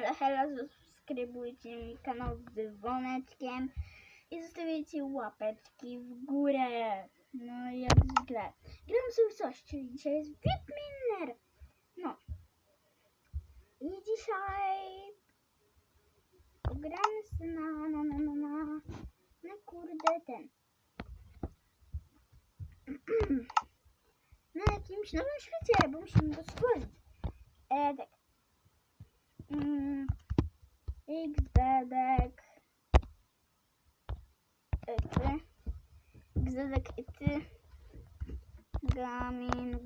Hela, hela, subskrybujcie mi kanał z dzwoneczkiem i zostawiajcie łapeczki w górę. No jak zwykle. Gram sobie coś, czyli dzisiaj jest Wiedźminer. No. I dzisiaj gramy sobie na, na, na, na, na, na kurde ten. na jakimś nowym świecie, bo musimy go stworzyć. E, tak. Mm, XDDek. Ty. XDDek i ty. Gaming.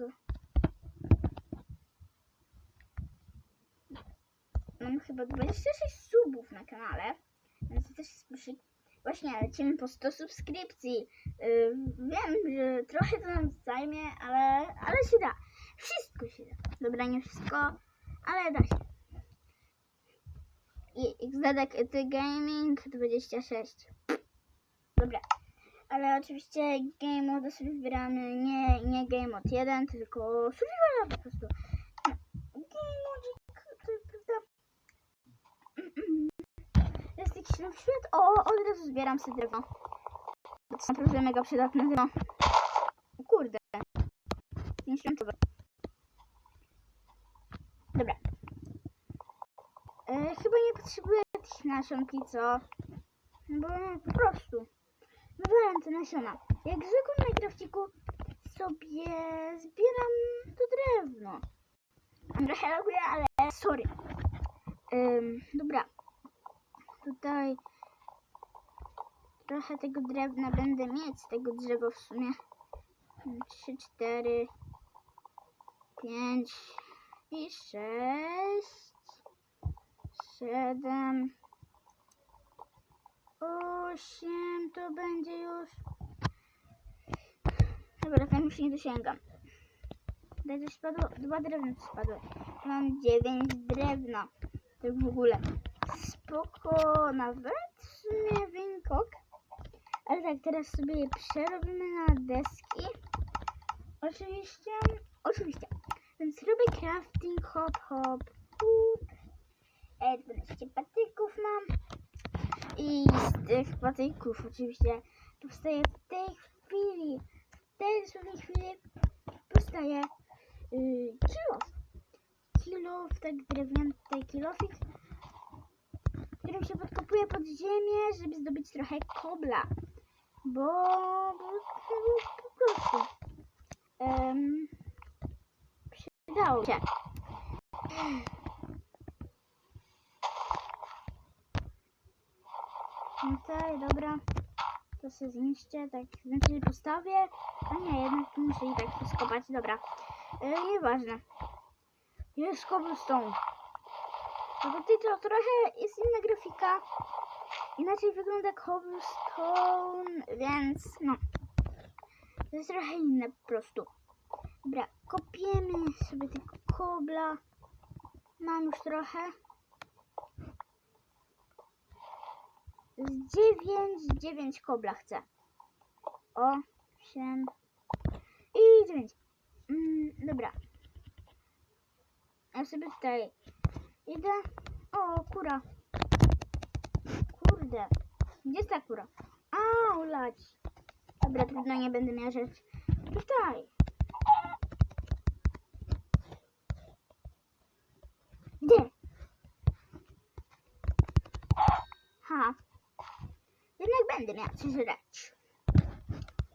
Mam chyba 26 subów na kanale, więc to też jest plusik. Właśnie, lecimy po 100 subskrypcji. Yy, wiem, że trochę to nam zajmie, ale, ale się da. Wszystko się da. Dobra, nie wszystko, ale da się. Xdadek Ety Gaming 26. Dobra. Ale oczywiście game mode sobie wybieramy nie, nie game mode 1, tylko survival po prostu. Game mode to prawda. Jest jakiś nowy świat. O, od razu zbieram sobie drewno. To jest naprawdę mega przydatne drewno. Kurde. 50 E, chyba nie potrzebuję tych nasionki, co? Bo po prostu. Wybrałem te nasiona. Jak zwykle w Minecraftiku sobie zbieram to drewno. Trochę laguję, ale sorry. Ym, dobra. Tutaj trochę tego drewna będę mieć, tego drzewa w sumie. 3, 4, 5 i 6, 7, 8, to będzie już. Dobra, tam już nie dosięgam. Coś spadło, dwa drewna spadły. Mam 9 drewna. Tak w ogóle. Spoko, nawet w sumie winkok. Ale tak, teraz sobie je przerobimy na deski. Oczywiście, oczywiście. Więc robię crafting, hop, hop. E, 12 patyków mam. I z tych patyków oczywiście powstaje w tej chwili, w tej dosłownie chwili powstaje yy, kilof. Kilof, tak drewniany kilofik, którym się podkopuje pod ziemię, żeby zdobyć trochę kobla. Bo, bo po prostu um, przydało się. Okej, dobra. To się zniszczę, tak, znaczy postawię. A nie, jednak muszę i tak to skopać, dobra. E, nieważne. Jest cobblestone. No to trochę jest inna grafika. Inaczej wygląda cobblestone, więc no. To jest trochę inne po prostu. Dobra, kopiemy sobie tego kobla. Mam już trochę. Z 9, 9 kobla chcę. 8 i 9. Mm, dobra. Ja sobie tutaj idę. O, kura. Kurde. Gdzie jest ta kura? A, ulać. Dobra, trudno, nie będę rzecz. Tutaj. Gdzie? Ha. Jednak będę miała coś żreć.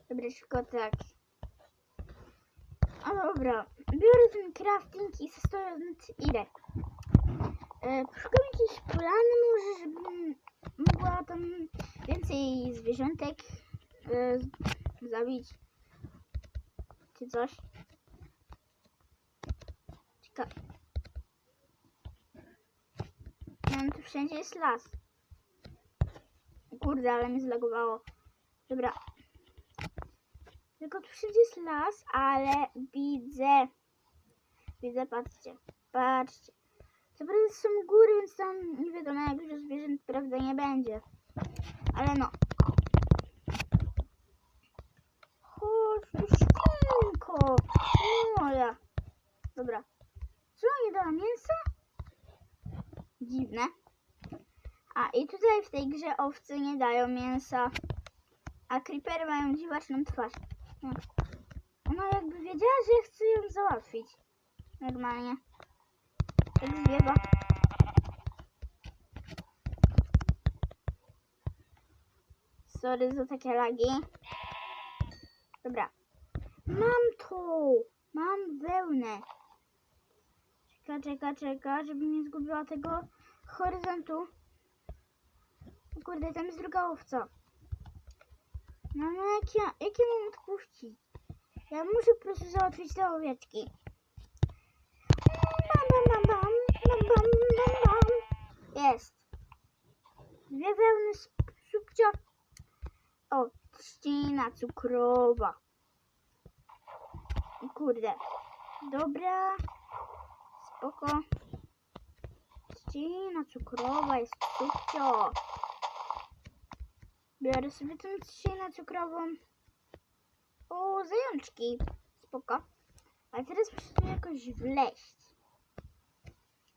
Dobra, tylko tak. O dobra, biorę ten crafting i stąd idę. E, Szukam jakieś plany może, żebym mogła tam więcej zwierzątek e, zabić. Czy coś. Ciekawe. No, tu wszędzie jest las. Kurde, ale mnie zlagowało. Dobra. Tylko tu wszędzie jest las, ale widzę. Widzę, patrzcie. Patrzcie. Co prawda są góry, więc tam nie wiadomo jak dużo zwierząt prawda nie będzie. Ale no. Chodź, tu świnko. Moja. Dobra. Co, nie dała mięsa? dziwne. A i w tej grze owce nie dają mięsa, a creepery mają dziwaczną twarz. No. Ona jakby wiedziała, że chcę ją załatwić. Normalnie. Jak zbiega. Sorry za takie lagi. Dobra. Mam to! Mam wełnę. Czeka, czeka, czeka, żebym nie zgubiła tego horyzontu. Kurde, tam jest druga owca. No, no jak ja, jak ja mam odpuścić? Ja muszę po prostu załatwić te owieczki. Bam, bam, bam, bam, bam, bam, bam. Jest. Dwie wełny subcia. O, trzcina cukrowa. Kurde. Dobra. Spoko. Trzcina cukrowa jest subcio. Biorę sobie tą trzcinę cukrową. O, zajączki. Spoko. A teraz muszę tu jakoś wleźć.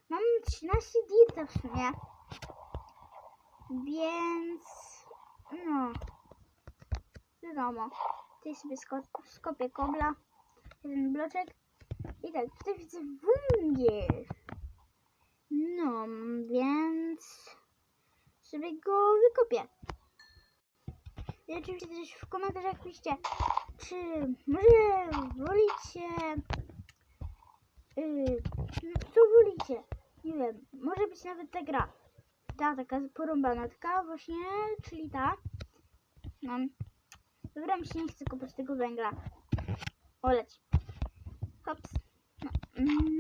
Mam 13 dirta w sumie. Więc... No. Wiadomo. Tutaj sobie sko- skopię kobla. Jeden bloczek. I tak, tutaj widzę węgiel. No, więc... Sobie go wykopię. I oczywiście też w komentarzach piszcie, czy może wolicie... Yy, co wolicie? Nie wiem, może być nawet ta gra. Ta taka porąbana, taka właśnie, czyli ta. No. Dobra, mi się nie chce kopać tego węgla. Oleć. Hops. No. Mm.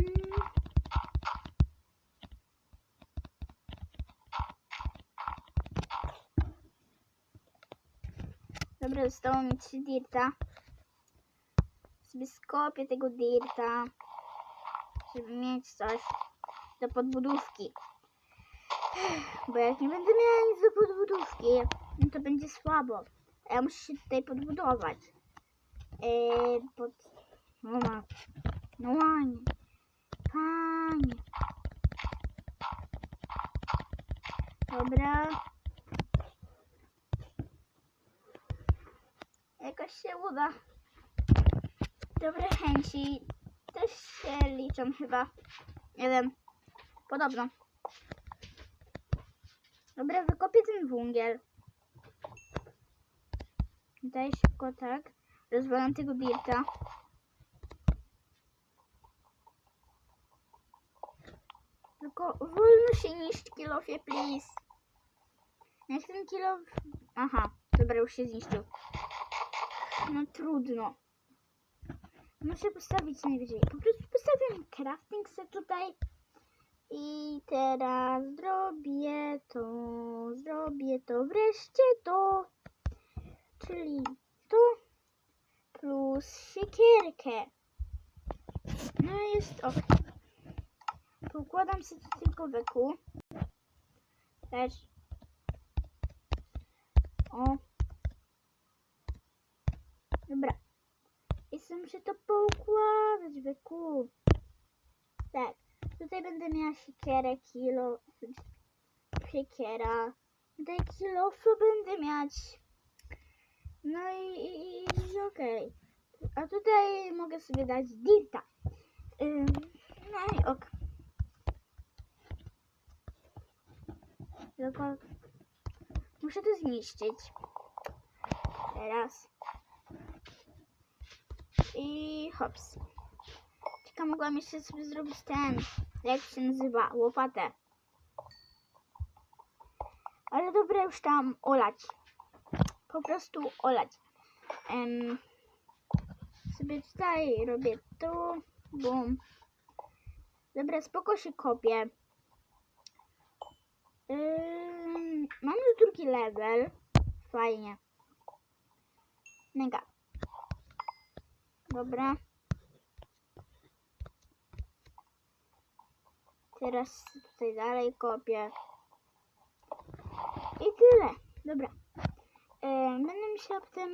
Zostało mi 3 dirta. Sobie skopię tego dirta, żeby mieć coś do podbudówki. Bo jak nie będę miała nic do podbudówki, no to będzie słabo. Ja muszę się tutaj podbudować. Eee, pod... No ma. No ładnie. Panie. Dobra. Jakoś się uda. Dobre chęci też się liczą chyba. Nie wiem. Podobno. Dobra, wykopię ten węgiel. Daj szybko tak. Rozwalam tego dirta. Tylko wolno się niszcz kilofie, please. Jak ten kilof... Aha, dobra, już się zniszczył. No trudno. Muszę postawić najwyżej. Po prostu postawiam crafting set tutaj. I teraz zrobię to, zrobię to, wreszcie to. Czyli to plus siekierkę. No jest ok. Pokładam sobie tylko weku. Też. O. Dobra. Sobie muszę to poukładać weku. Tak. Tutaj będę miała siekierę, kilo, siekiera. Tutaj kilofu będę miać. No i, i, i okej. A tutaj mogę sobie dać dirta. Ym, no i ok. Tylko muszę to zniszczyć. Teraz. I hops. Czeka, mogłam jeszcze sobie zrobić ten, jak się nazywa, łopatę. Ale dobra, już tam olać. Po prostu olać. Em, sobie tutaj robię tu, bum. Dobra, spoko się kopię. Mam już drugi level. Fajnie. Mega. Dobra. Teraz tutaj dalej kopię. I tyle. Dobra. E, będę musiała potem...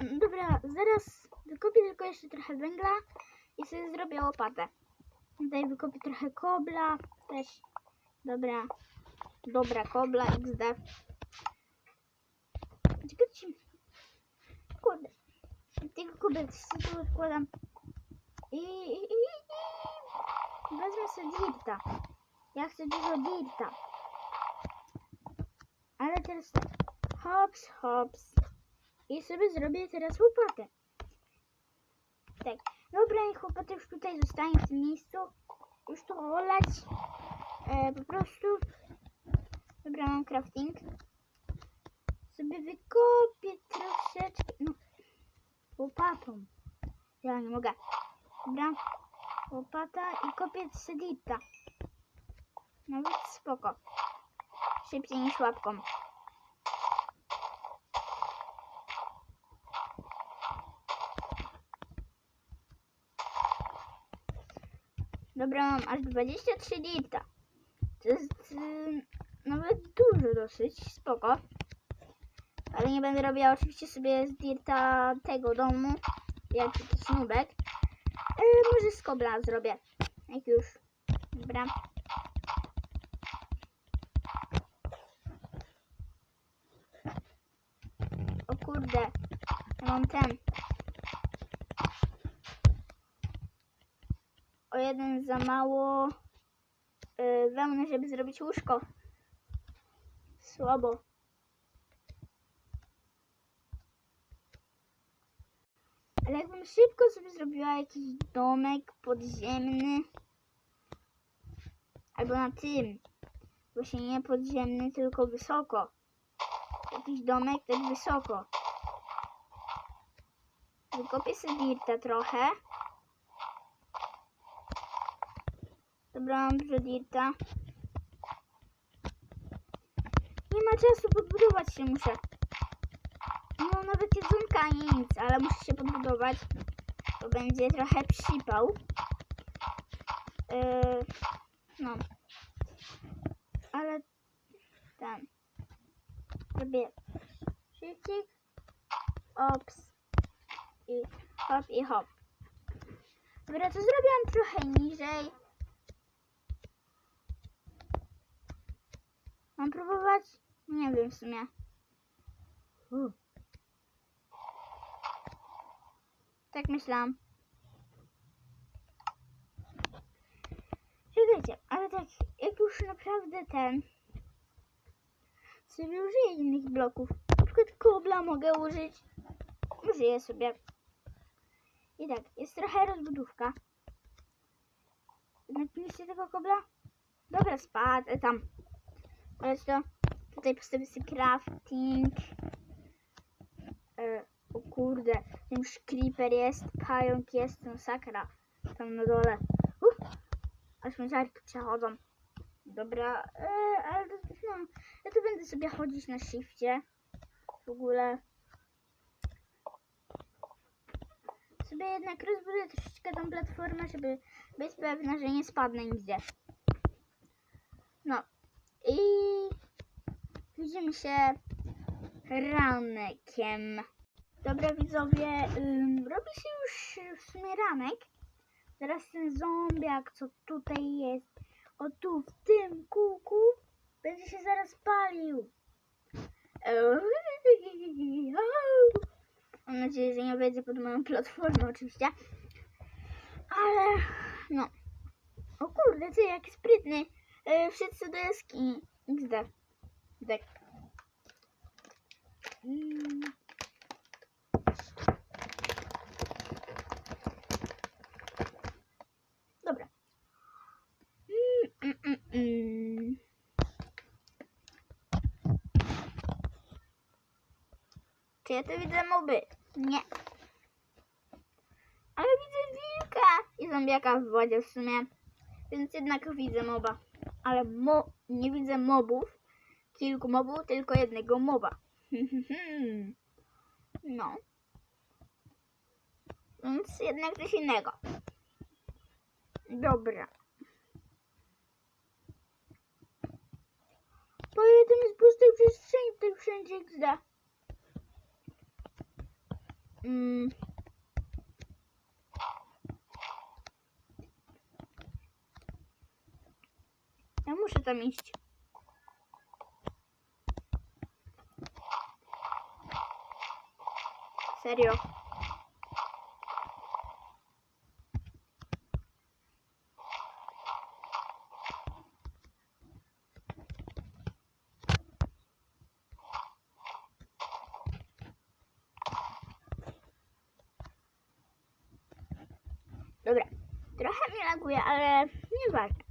no, Dobra, zaraz wykopię tylko jeszcze trochę węgla i sobie zrobię łopatę. Tutaj wykopię trochę kobla też Dobra. Dobra, kobla XD. Czekaj, ci- Kurde. Kobiety tu odkładam. I, i, i, i wezmę sobie dirta. Ja chcę dużo dirta. Ale teraz tak. Hops, hops. I sobie zrobię teraz łopatę. Tak. Dobra, i chłopata już tutaj zostanie w tym miejscu. Już to olać. E, po prostu. Dobra, mam crafting. Sobie wykopię troszeczkę. No. Łopatą. Ja nie mogę. Dobra. Łopata i kopię sedita. Nawet spoko. Szybciej niż łapką. Dobra, mam aż 23 dirta. To jest y, nawet dużo dosyć, spoko. Ale nie będę robiła oczywiście sobie z tego domu, jak jakiś nubek. E, może z kobla zrobię, jak już. Dobra. O kurde, ja mam ten. O jeden za mało yy, wełny, żeby zrobić łóżko. Słabo. Ale jakbym szybko sobie zrobiła jakiś domek podziemny. Albo na tym. Właśnie nie podziemny, tylko wysoko. Jakiś domek tak wysoko. Wykopię sobie dirta trochę. Dobra, mam dużo dirta. Nie ma czasu, podbudować się muszę. Nawet jedzonka ani nic, ale muszę się podbudować. To będzie trochę przypał. Yy, no. Ale ten. Robię szybcik. Ops. I hop i hop. Dobra, to zrobiłam trochę niżej. Mam próbować? Nie wiem w sumie. U. Tak myślałam. Czekajcie, ale tak, jak już naprawdę ten sobie użyję innych bloków. Na przykład kobla mogę użyć. Użyję sobie. I tak, jest trochę rozbudówka. Chcę tego kobla? Dobra, spadł, e, tam. Ale to tutaj postawię sobie crafting. E, o kurde, ten już creeper jest, pająk jest, no sakra. Tam na dole. Uh, aż mi żarki przechodzą. Dobra, e, ale to, no, ja tu będę sobie chodzić na shifcie. W ogóle. Sobie jednak rozbuduję troszeczkę tą platformę, żeby być pewna, że nie spadnę nigdzie. No. I widzimy się ranekiem. Dobra widzowie, ym, robi się już w sumie ranek. Teraz ten zombiak, co tutaj jest, o tu w tym kółku, będzie się zaraz palił. Mam nadzieję, że nie wejdzie pod moją platformę oczywiście. Ale no. O kurde, ty jaki sprytny. E, wszyscy do jaskini. XD. Dek. Mm. Dobra. Mm, mm, mm, mm. Tu widzę moby? Nie. Ale widzę wilka i zombiaka w wodzie w sumie. Więc jednak widzę moba. Ale mo nie widzę mobów. Kilku mobów, tylko jednego moba. no. Więc jednak coś innego. Dobra. Po ile tam jest pustej przestrzeni tutaj wszędzie XD. Mm. Ja muszę tam iść. Serio. Dobra, trochę mnie laguje, ale nieważne.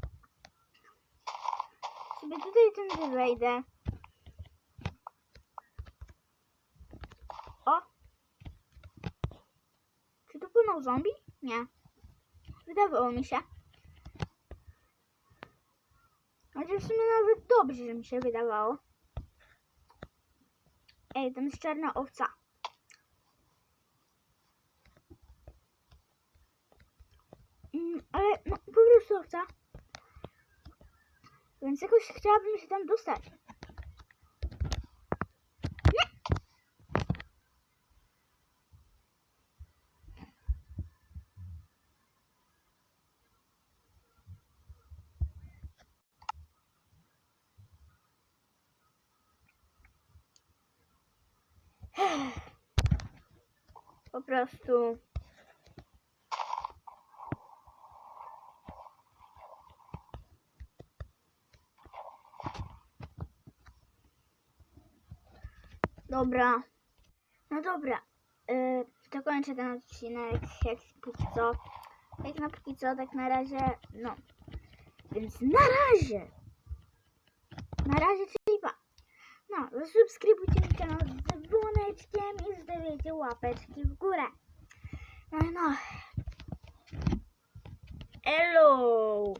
Sobie tutaj tędy wejdę. O! Czy to płynął zombie? Nie. Wydawało mi się. Chociaż w sumie nawet dobrze, że mi się wydawało. Ej, tam jest czarna owca. Ale no, po prostu owca. Więc jakoś chciałabym się tam dostać. Po prostu Dobra. No dobra. Yy, to kończę ten odcinek, jak póki co. Jak na póki co, tak na razie, no. Więc na razie. Na razie, czyli pa. No, zasubskrybujcie mi kanał z dzwoneczkiem i zostawiajcie łapeczki w górę. No, no. Hello.